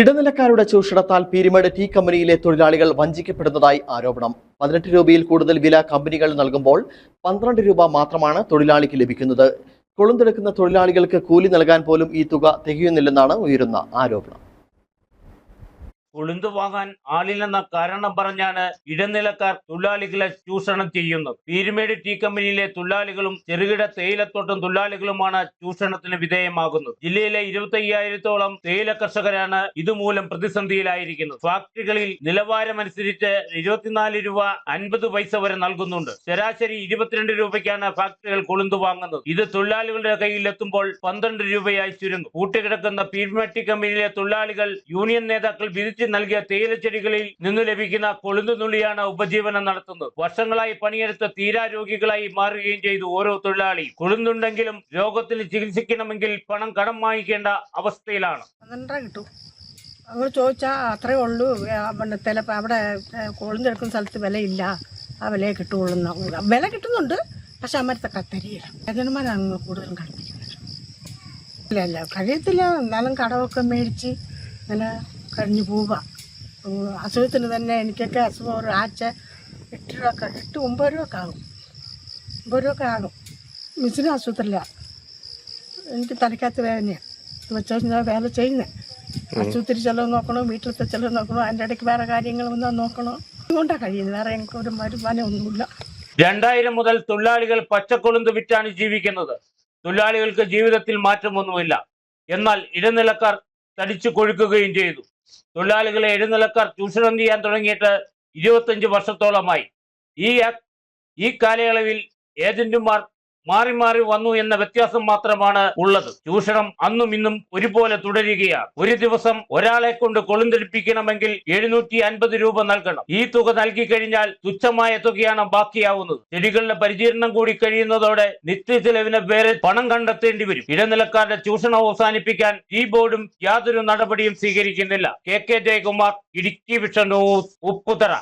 ഇടനിലക്കാരുടെ ചൂഷണത്താൽ Peermade tea കമ്പനിയിലെ തൊഴിലാളികൾ വഞ്ചിക്കപ്പെടുന്നതായി ആരോപണം. പതിനെട്ട് രൂപയിൽ കൂടുതൽ വില കമ്പനികൾ നൽകുമ്പോൾ പന്ത്രണ്ട് രൂപ മാത്രമാണ് തൊഴിലാളിക്ക് ലഭിക്കുന്നത്. കൊളുന്തെടുക്കുന്ന തൊഴിലാളികൾക്ക് കൂലി നൽകാൻ പോലും ഈ തുക തികയുന്നില്ലെന്നാണ് ഉയരുന്ന ആരോപണം. കൊളുന്ത് വാങ്ങാൻ ആളില്ലെന്ന കാരണം പറഞ്ഞാണ് ഇടനിലക്കാർ തൊഴിലാളികളെ ചൂഷണം ചെയ്യുന്നത്. പീരുമേട് ടീ കമ്പനിയിലെ തൊഴിലാളികളും ചെറുകിട തേയിലത്തോട്ടം തൊഴിലാളികളുമാണ് ചൂഷണത്തിന് വിധേയമാകുന്നത്. ജില്ലയിലെ ഇരുപത്തി അയ്യായിരത്തോളം തേയില കർഷകരാണ് ഇതുമൂലം പ്രതിസന്ധിയിലായിരിക്കുന്നത്. ഫാക്ടറികളിൽ നിലവാരമനുസരിച്ച് ഇരുപത്തിനാല് രൂപ അൻപത് പൈസ വരെ നൽകുന്നുണ്ട്. ശരാശരി ഇരുപത്തിരണ്ട് രൂപയ്ക്കാണ് ഫാക്ടറികൾ കൊളുന്തു വാങ്ങുന്നത് ഇത് തൊഴിലാളികളുടെ കയ്യിൽ എത്തുമ്പോൾ പന്ത്രണ്ട് രൂപയായി ചുരുങ്ങും. കൂട്ടിക്കിടക്കുന്ന പീരുമേട് ടീ കമ്പനിയിലെ തൊഴിലാളികൾ യൂണിയൻ നേതാക്കൾ വിധിച്ച് നൽകിയ തേയിലച്ചെടികളിൽ നിന്ന് ലഭിക്കുന്ന കൊളുന്ത് നുള്ളിയാണ് ഉപജീവനം നടത്തുന്നത്. വർഷങ്ങളായി പണിയെടുത്ത് തീരാരോഗികളായി മാറുകയും ചെയ്തു ഓരോ തൊഴിലാളി. കൊളുന്തുണ്ടെങ്കിലും രോഗത്തിന് ചികിത്സിക്കണമെങ്കിൽ പണം കടം വാങ്ങിക്കേണ്ട അവസ്ഥയിലാണ്. നമ്മൾ ചോദിച്ചാൽ അത്രേ ഉള്ളൂ. പിന്നെ ചിലപ്പോൾ അവിടെ കൊളുന്തെടുക്കുന്ന സ്ഥലത്ത് വിലയില്ല. ആ വിലയെ കിട്ടുകയുള്ളൂ. വില കിട്ടുന്നുണ്ട്. പക്ഷെ അമ്മരത്തൊക്കെ തരികയില്ല അങ്ങ് കൂടുതലും കളിപ്പിക്കുന്നത് ഇല്ല ഇല്ല. കഴിയത്തില്ല. എന്നാലും കടമൊക്കെ മേടിച്ച് ഇങ്ങനെ കഴിഞ്ഞു പോവുക. അസുഖത്തിന് തന്നെ എനിക്കൊക്കെ അസുഖം ഒരു ആഴ്ച എട്ട് രൂപ എട്ട് ഒമ്പത് രൂപ ഒക്കെ ആകും. ഒമ്പത് രൂപ ഒക്കെ ആകും. മിസ്സിന് ആശുപത്രിയില്ല എനിക്ക് തലക്കകത്ത് വേദനയാണ് വെച്ചാൽ ഞാൻ വേല ചെയ്യുന്നത് ആശുപത്രി ചിലവ് നോക്കണം വീട്ടിലത്തെ ചിലവ് നോക്കണം അതിന്റെ ഇടയ്ക്ക് വേറെ കാര്യങ്ങൾ വന്നാൽ നോക്കണം? അതുകൊണ്ടാണ് കഴിയുന്നത് വേറെ എനിക്ക് ഒരു വരുമാനം ഒന്നുമില്ല രണ്ടായിരം മുതൽ തൊഴിലാളികൾ പച്ചക്കൊളുന്ത് വിറ്റാണ് ജീവിക്കുന്നത്. തൊഴിലാളികൾക്ക് ജീവിതത്തിൽ മാറ്റമൊന്നുമില്ല. എന്നാൽ ഇടനിലക്കാർ തടിച്ചു കൊഴുക്കുകയും ചെയ്തു. തൊഴിലാളികളെ എഴുന്നള്ളക്കാർ ചൂഷണം ചെയ്യാൻ തുടങ്ങിയിട്ട് ഇരുപത്തഞ്ച് വർഷത്തോളമായി. ഈ ഈ കാലയളവിൽ ഏജന്റുമാർ മാറി മാറി വന്നു എന്ന വ്യത്യാസം മാത്രമാണ് ഉള്ളത്. ചൂഷണം അന്നും ഇന്നും ഒരുപോലെ തുടരുകയാണ്. ഒരു ദിവസം ഒരാളെ കൊണ്ട് കൊളുന്തെടുപ്പിക്കണമെങ്കിൽ എഴുന്നൂറ്റി അൻപത് രൂപ നൽകണം. ഈ തുക നൽകി കഴിഞ്ഞാൽ തുച്ഛമായ തുകയാണ് ബാക്കിയാവുന്നത്. ചെടികളുടെ പരിചരണം കൂടി കഴിയുന്നതോടെ നിത്യ ചെലവിന് വേറെ പണം കണ്ടെത്തേണ്ടി വരും. ഇടനിലക്കാരുടെ ചൂഷണം അവസാനിപ്പിക്കാൻ ഈ ബോർഡും യാതൊരു നടപടിയും സ്വീകരിക്കുന്നില്ല. K K Jayakumar Idukki vision Upputhara.